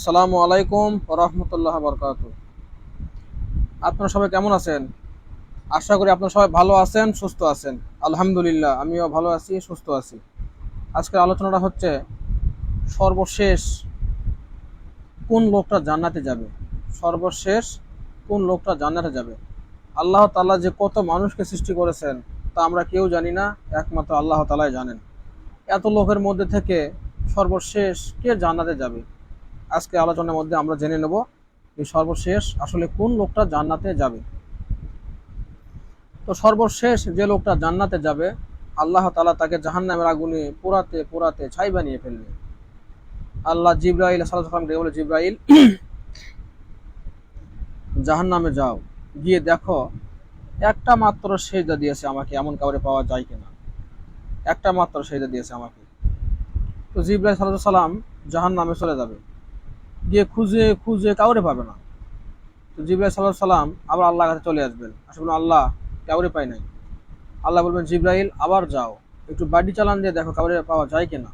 আসসালামু আলাইকুম রহমতুল্লাহ বরকাত আপনারা সবাই কেমন আছেন? আশা করি আপনারা সবাই ভালো আছেন, সুস্থ আছেন। আলহামদুলিল্লাহ, আমিও ভালো আছি, সুস্থ আছি। আজকের আলোচনাটা হচ্ছে সর্বশেষ কোন লোকটা জান্নাতে যাবে? সর্বশেষ কোন লোকটা জান্নাতে যাবে? আল্লাহ তাআলা যে কত মানুষকে সৃষ্টি করেছেন, তা আমরা কেউ জানি না, একমাত্র আল্লাহ তালাই জানেন। এত লোকের মধ্যে থেকে সর্বশেষ কে জান্নাতে যাবে? আজকে আলোচনার মধ্যে আমরা জেনে নেব যে সর্বশেষ আসলে কোন লোকটা জান্নাতে যাবে। তো সর্বশেষ যে লোকটা জান্নাতে যাবে, আল্লাহ তালা তাকে জাহান্নামের আগুনে পোড়াতে পোড়াতে ছাই বানিয়ে ফেলবে। আল্লাহ জিব্রাইল সালাম রে বলে, জিব্রাইল, জাহান্নামে যাও। গিয়ে দেখো, একটা মাত্র সেজদা দিয়েছে আমাকে। এমন কাউরে পাওয়া যায় কিনা? একটা মাত্র সেজদা দিয়েছে আমাকে। তো জিব্রাইল সালাম জাহান নামে চলে যাবে। গিয়ে খুঁজে খুঁজে কাউরে পাবে না। তো জিব্রাইল সাল্লাহ সাল্লাম আবার আল্লাহর কাছে চলে আসবেন। আসলে আল্লাহ কাউরে পাই নাই। আল্লাহ বলবেন, জিব্রাইল, আবার যাও। একটু বাড়ি চালান দিয়ে দেখো কাউরে পাওয়া যায় কিনা।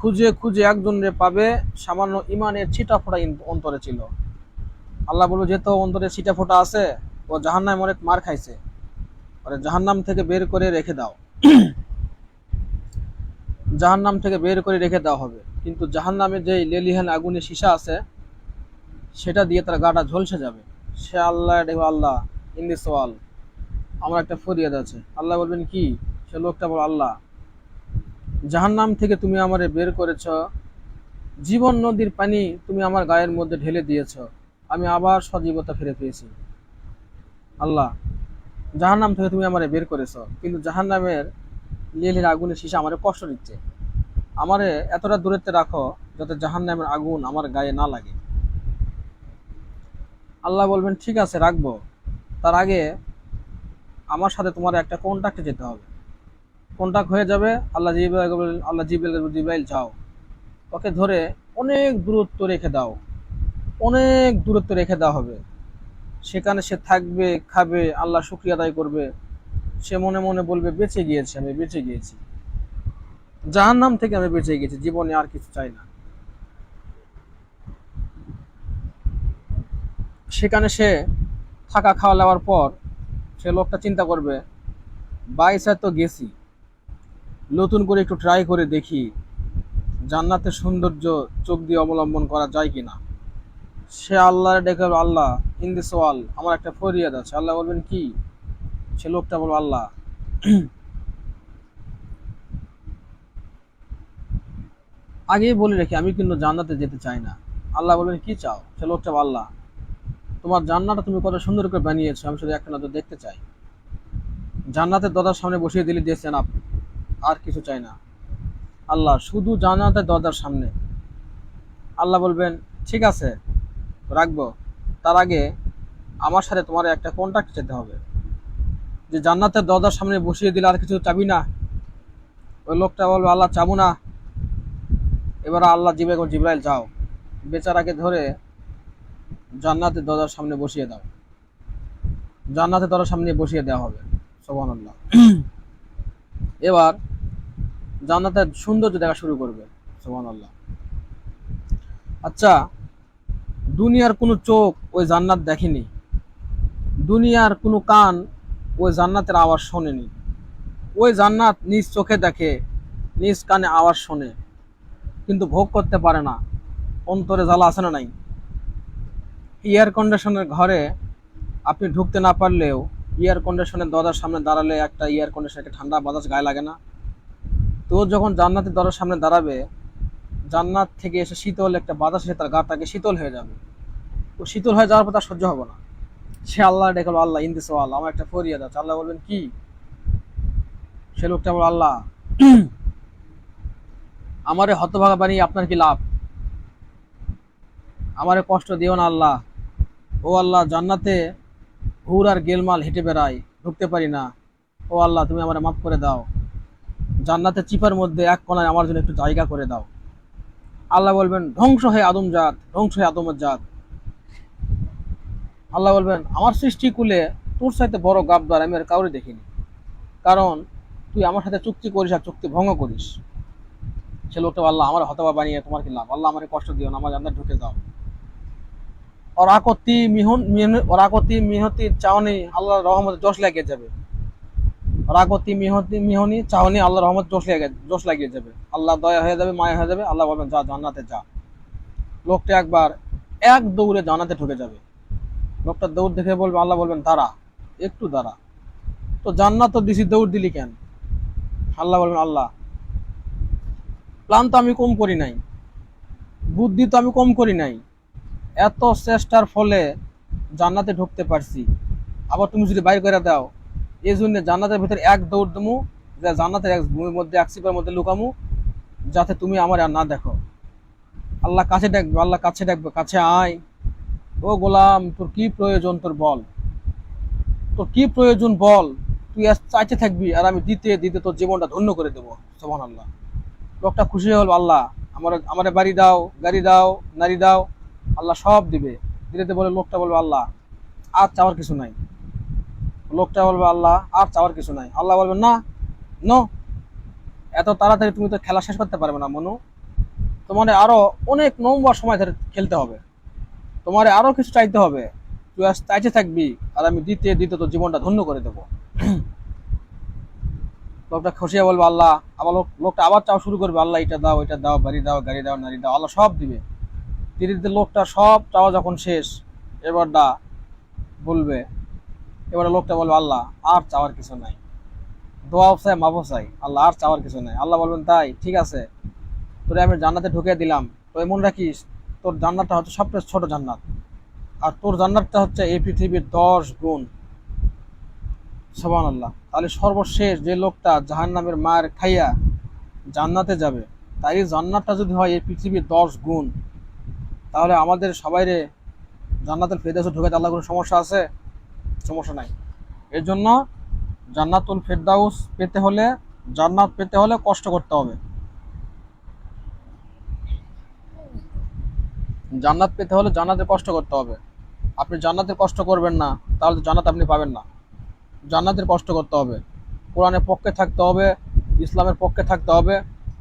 খুঁজে খুঁজে একজন রে পাবে, সামান্য ইমানের ছিটা ফোটা অন্তরে ছিল। আল্লাহ বলব যেহেতু অন্তরে ছিটা ফোটা আছে, ও জাহান্নামে অনেক মার খাইছে। পরে জাহান্নাম থেকে বের করে রেখে দাও। জাহান্নাম থেকে বের করে রেখে দেওয়া হবে। কিন্তু জাহান্নামে যে লেলিহান আগুনের সীসা আছে, সেটা দিয়ে তার গাটা ঝলসে যাবে। সে আল্লাহ আল্লাহ ইন দিস আমার একটা ফরিয়াদ আছে। আল্লাহ বলবেন, কি? সে লোকটা বল আল্লাহ, জাহান্নাম থেকে তুমি আমারে বের করেছ, জীবন নদীর পানি তুমি আমার গায়ের মধ্যে ঢেলে দিয়েছ, আমি আবার সজীবতা ফিরে পেয়েছি। আল্লাহ, জাহান্নাম থেকে তুমি আমারে বের করেছ, কিন্তু জাহান্নামের লেলির আগুনের সীসা আমারে কষ্ট দিচ্ছে। আমারে এতটা দূরত্বে রাখো যাতে জাহান্নামের আগুন আমার গায়ে না লাগে। আল্লাহ বলবেন, ঠিক আছে, রাখব। তার আগে আমার সাথে তোমার একটা কন্ট্যাক্টে যেতে হবে। কন্ট্যাক্ট হয়ে যাবে, আল্লাহ বললেন আল্লাহ জিবাইল জিবাইল যাও। ওকে ধরে অনেক দূরত্ব রেখে দাও। অনেক দূরত্ব রেখে দেওয়া হবে। সেখানে সে থাকবে, খাবে, আল্লাহ শুক্রিয়া আদায় করবে। সে মনে মনে বলবে, বেঁচে গিয়েছে আমি, বেঁচে গিয়েছি। জাহান্নাম থেকে আমি বেঁচে গেছি, জীবনে আর কিছু চাই না। সেখানে সে থাকা খাওয়া নেওয়ার পর সে লোকটা চিন্তা করবে বাইসা তো গেছি। নতুন করে একটু ট্রাই করে দেখি, জান্নাতের সৌন্দর্য চোখ দিয়ে অবলম্বন করা যায় কি না সে আল্লাহ ডেকে আল্লাহ ইন দিস ওয়াল আমার একটা ফরিয়াদ আছে। আল্লাহ বলবেন, কি? সে লোকটা বলব আল্লাহ আগেই বলে রেখে আমি কিন্তু জান্নাতে যেতে চাই না। আল্লাহ বলবেন, কি চাও? সে লোকটা আল্লাহ তোমার জান্নাটা তুমি কত সুন্দর করে বানিয়েছো, আমি শুধু একটা নজর দেখতে চাই। জান্নাতের দরজার সামনে বসিয়ে দিলে দিয়েছেন আপনি আর কিছু চাই না। আল্লাহ, শুধু জান্নাতের দরজার সামনে। আল্লাহ বলবেন, ঠিক আছে, রাখব। তার আগে আমার সাথে তোমার একটা কন্ট্যাক্ট যেতে হবে। যে জান্নাতের দরজার সামনে বসিয়ে দিলে আর কিছু চাবি না? ওই লোকটা বলবে, আল্লাহ, চাবো না। এবার আল্লাহ জিবে জিব্রাইল, যাও। বেচারাকে ধরে জান্নাতের দরজার সামনে বসিয়ে দাও। জান্নাতের দরজার সামনে বসিয়ে দেওয়া হবে। সোহানাল্লাহ এবার জান্নাতের সৌন্দর্য দেখা শুরু করবে। সোহানাল্লাহ আচ্ছা দুনিয়ার কোনো চোখ ওই জান্নাত দেখেনি। দুনিয়ার কোনো কান ওই জান্নাতের আওয়াজ শোনেনি। ওই জান্নাত নিজ চোখে দেখে, নিজ কানে আওয়াজ শোনে। কিন্তু ভোগ করতে পারে না। অন্তরে জ্বালা আছে না নাই? এয়ার কন্ডিশনের ঘরে আপনি ঢুকতে না পারলেও এয়ার কন্ডিশনের দরজার সামনে দাঁড়ালে একটা এয়ার কন্ডিশনের ঠান্ডা বাতাস গায়ে লাগে না। তো যখন জান্নাতের দরজার সামনে দাঁড়াবে, জান্নাত থেকে এসে শীতল একটা বাতাস এসে তার গাটাকে শীতল হয়ে যাবে। ও শীতল হয়ে যাওয়ার পর তার সহ্য হবে না। সে আল্লাহ ডেকে আল্লাহ, ইন্দিস আল্লাহ, আমার একটা ফরিয়াদ আছে। আল্লাহ বলবেন, কি? সে লোকটা বল, আল্লাহ আমারে হতভাগা বানিয়ে আপনার কি লাভ? আমারে কষ্ট দিও না আল্লাহ। ও আল্লাহ, জান্নাতে হুর আর গেলমাল হেঁটে বেড়াই ঢুকতে পারি না। ও আল্লাহ, তুমি আমারে মাফ করে দাও। জান্নাতে চিপার মধ্যে এক কোনায় আমার জন্য একটু জায়গা করে দাও। আল্লাহ বলবেন, ধ্বংস হয়ে আদম জাত, ধ্বংস হয়ে আদমের জাত। আল্লাহ বলবেন, আমার সৃষ্টি কুলে তোর সাথে বড় গাবদার আমি আর কাউরে দেখিনি। কারণ তুই আমার সাথে চুক্তি করিস আর চুক্তি ভঙ্গ করিস। সে লোকটা আল্লাহ আমার হতবা বানিয়ে, তোমার কি লাভ? আল্লাহ আমার কষ্ট দিও না, আমার জান্নাত ঢুকে দাও অরাকতি মিহন অরাকতি মিহতি চাওনি আল্লাহর রহমত জোশ লাগিয়ে যাবে। অরাকতি মিহতি, মিহনি চাওনি আল্লাহ রহমত জোশ লাগিয়ে জোশ লাগিয়ে যাবে। আল্লাহ দয়া হয়ে যাবে, মায়া হয়ে যাবে, আল্লাহ বলবেন, যা, জান্নাতে যা। লোকটা একবার এক দৌড়ে জান্নাতে ঢুকে যাবে। লোকটা দৌড় দেখে বলবে, আল্লাহ বলবেন, দাঁড়া, একটু দাঁড়া। তো জান্নাত তো দিছি, দৌড় দিলি কেন? আল্লাহ বলবেন, আল্লাহ প্ল্যান তো আমি কম করি নাই। বুদ্ধি তো আমি কম করি নাই। এত চেষ্টার ফলে জান্নাতে ঢুকতে পারছি। আবার তুমি যদি বাইর করে দাও এই জন্য জান্নাতের ভিতরে এক দৌড় দমু, যে জান্নাতের এক ভূমির মধ্যে, এক সিপার মধ্যে লুকামু, যাতে তুমি আমার আর না দেখো। আল্লাহ কাছে ডাকবে, আল্লাহ কাছে ডাকবে, কাছে আয়। ও গোলাম, তোর কি প্রয়োজন তোর বল। তোর কি প্রয়োজন বল। তুই চাইতে থাকবি আর আমি দিতে দিতে তোর জীবনটা ধন্য করে দেবো। সোহান আল্লাহ লোকটা খুশি হল আল্লাহ, আমার আমার বাড়ি দাও, গাড়ি দাও, নারী দাও। আল্লাহ সব দিবে। দিতে বলে, লোকটা বলবে, আল্লাহ, আর চাওয়ার কিছু নাই। লোকটা বলবে, আল্লাহ, আর চাওয়ার কিছু নাই। আল্লাহ বলবে, না, নো, এত তাড়াতাড়ি তুমি তো খেলা শেষ করতে পারবে না, মনু। তোমার আরও অনেক নম্বর সময় ধরে খেলতে হবে। তোমার আরও কিছু চাইতে হবে। তুই চাইতে থাকবি, আর আমি দিতে দিতে তোর জীবনটা ধন্য করে দেবো। লোকটা খুশিয়া বলবে, আল্লাহ আবার লোক, লোকটা আবার চাওয়া শুরু করবে, আল্লাহ, এটা দাও এটা দাও বাড়ি দাও, গাড়ি দাও, নারী দাও, আল্লাহ সব দিবে। ধীরে ধীরে লোকটা সব চাওয়া যখন শেষ এবারটা বলবে, এবারে লোকটা বলবে, আল্লাহ, আর চাওয়ার কিছু নাই। দোয়াও চাই মাফও চাই আল্লাহ, আর চাওয়ার কিছু নাই। আল্লাহ বলবেন, তাই, ঠিক আছে। তোরে আমি জান্নাতে ঢুকে দিলাম। তো এমন রাখিস, তোর জান্নাতটা হচ্ছে সবচেয়ে ছোট জান্নাত। আর তোর জান্নাতটা হচ্ছে এই পৃথিবীর দশ গুণ। সোবান আল্লাহ তাহলে সর্বশেষ যে লোকটা জাহান নামের মায়ের খাইয়া জান্নাতে যাবে, তাই জান্নাতটা যদি হয় এই পৃথিবীর দশ গুণ, তাহলে আমাদের সবাইরে জান্নাতের ফেরদাউসে ঢুকাতে আল্লাহ কোনো সমস্যা আছে? সমস্যা নাই। এর জন্য জান্নাতুল ফেরদাউস পেতে হলে, জান্নাত পেতে হলে কষ্ট করতে হবে। জান্নাত পেতে হলে জান্নাতের কষ্ট করতে হবে। আপনি জান্নাতের কষ্ট করবেন না, তাহলে জান্নাত আপনি পাবেন না। জান্নাতের কষ্ট করতে হবে, কোরআনের পক্ষে থাকতে হবে, ইসলামের পক্ষে থাকতে হবে,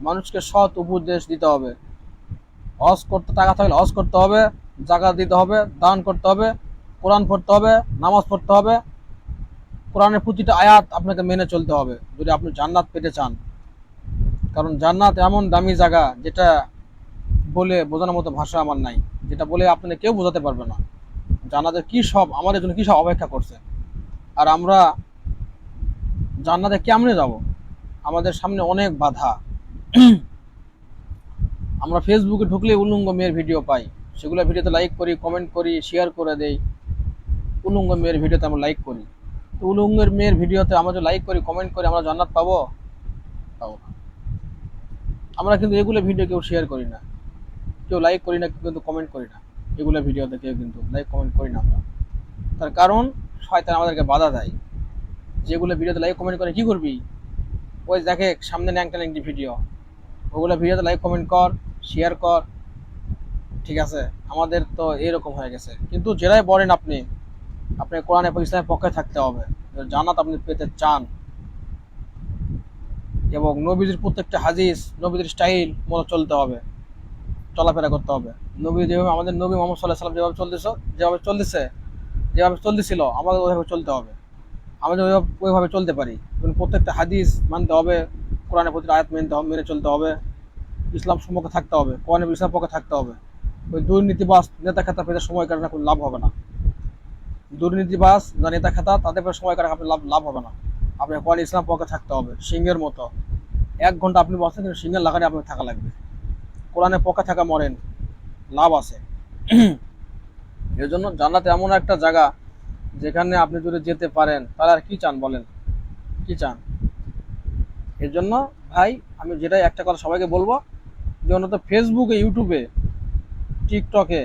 মানুষকে সৎ উপদেশ দিতে হবে। হজ করতে, টাকা থাকলে হজ করতে হবে, জাকাত দিতে হবে, দান করতে হবে, কোরআন পড়তে হবে, নামাজ পড়তে হবে। কোরআনের প্রতিটা আয়াত আপনাকে মেনে চলতে হবে, যদি আপনি জান্নাত পেতে চান। কারণ জান্নাত এমন দামি জায়গা যেটা বলে বোঝানোর মতো ভাষা আমার নাই, যেটা বলে আপনাকে কেউ বোঝাতে পারবে না। জান্নাতের কি সব, আমাদের জন্য কি সব অপেক্ষা করছে? আর আমরা জান্নাতে কেমনে যাব? আমাদের সামনে অনেক বাধা। আমরা ফেসবুকে ঢুকলে উলঙ্গ মেয়ের ভিডিও পাই। সেগুলো ভিডিওতে লাইক করি কমেন্ট করি শেয়ার করে দেই। উলঙ্গ মেয়ের ভিডিওতে আমরা লাইক করি। তো উলঙ্গের মেয়ের ভিডিওতে আমরা যদি লাইক করি কমেন্ট করি, আমরা জান্নাত পাবো? পাবো না। আমরা কিন্তু এগুলো ভিডিও কেউ শেয়ার করি না। কেউ লাইক করি না, কেউ কিন্তু কমেন্ট করি না। এগুলো ভিডিওতে কেউ কিন্তু লাইক কমেন্ট করি না আমরা। তার কারণ শয়তান আমাদেরকে বাধা দেয়। যেগুলো ভিডিওতে লাইক কমেন্ট করে, কি করবি? ওই দেখে সামনে ন্যাংটা ন্যাংটি ভিডিও। ওগুলো ভিডিওতে লাইক কমেন্ট কর শেয়ার কর। ঠিক আছে? আমাদের তো এরকম হয়ে গেছে। কিন্তু যেটাই বলেন আপনি আপনি কোরআন এবং ইসলামের পক্ষে থাকতে হবে। জানাত আপনি পেতে চান। এবং নবীদের প্রত্যেকটা হাদিস, নবীদের স্টাইল মতো চলতে হবে। চলাফেরা করতে হবে। নবী যেভাবে, আমাদের নবী মোহাম্মদ সাল্লাহ সাল্লাম যেভাবে চলতেছ, যেভাবে চলতেছে যেভাবে চলতেছিল, আমাদের ওইভাবে চলতে হবে। আমাদের ওইভাবে চলতে পারি। এবং প্রত্যেকটা হাদিস মানতে হবে, কোরআনের প্রতি আয়াত মেনতে হবে মেনে চলতে হবে, ইসলাম সম্পর্কে থাকতে হবে কোরআনের ইসলাম পক্ষে থাকতে হবে। ওই দুর্নীতিবাস নেতা খাতা পেতে সময় কাটানো কোনো লাভ হবে না। দুর্নীতিবাস যা নেতা খাতা তাদের পেতে সময় কাটা আপনি লাভ লাভ হবে না। আপনি কোরআন ইসলাম পক্ষে থাকতে হবে, সিংহের মতো। এক ঘণ্টা আপনি বসেন, কিন্তু সিংহের লাগানে আপনার থাকা লাগবে। কোরআনের পক্ষে থাকা মরেন, লাভ আছে। এর জন্য জান্নাত এমন একটা জায়গা যেখানে আপনি যদি যেতে পারেন, তাহলে আর কি চান বলেন? কি চান? এর জন্য ভাই, আমি যেটাই একটা কথা সবাইকে বলব, যে অন্তত ফেসবুকে ইউটিউবে টিকটকে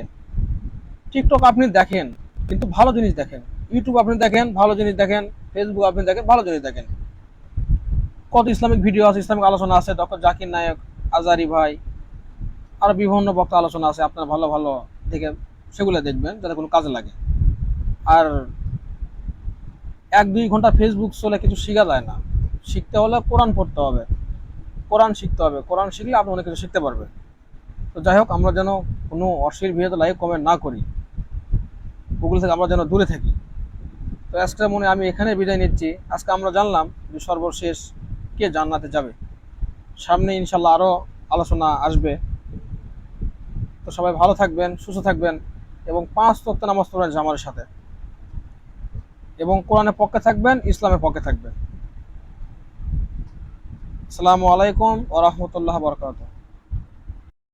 টিকটক আপনি দেখেন, কিন্তু ভালো জিনিস দেখেন। ইউটিউব আপনি দেখেন, ভালো জিনিস দেখেন ফেসবুক আপনি দেখেন, ভালো জিনিস দেখেন। কত ইসলামিক ভিডিও আছে, ইসলামিক আলোচনা আছে ডক্টর জাকির নায়ক, আজারি ভাই, আরও বিভিন্ন বক্তা আলোচনা আছে, আপনার ভালো ভালো দেখে সেগুলো দেখবেন, যাতে কোনো কাজে লাগে। আর এক দুই ঘণ্টা ফেসবুক চলে কিছু শেখা যায় না। শিখতে হলে কোরআন পড়তে হবে। কোরআন শিখতে হবে। কোরআন শিখলে আপনি অনেক কিছু শিখতে পারবেন। তো যাই হোক, আমরা যেন কোনো অশ্লীল ভিডিওতে লাইক কমেন্ট না করি। ওগুলো থেকে আমরা যেন দূরে থাকি। তো আজকের মনে আমি এখানে বিদায় নিচ্ছি। আজকে আমরা জানলাম যে সর্বশেষ কে জান্নাতে যাবে। সামনে ইনশাল্লাহ আরও আলোচনা আসবে। তো সবাই ভালো থাকবেন, সুস্থ থাকবেন। এবং পাঁচ তত্ত্ব নামাজ পড়বেন জামার সাথে। এবং কোরআনের পক্ষে থাকবেন, ইসলামের পক্ষে থাকবেন। আসসালামু আলাইকুম ওরহমতুল্লাহ বরকাত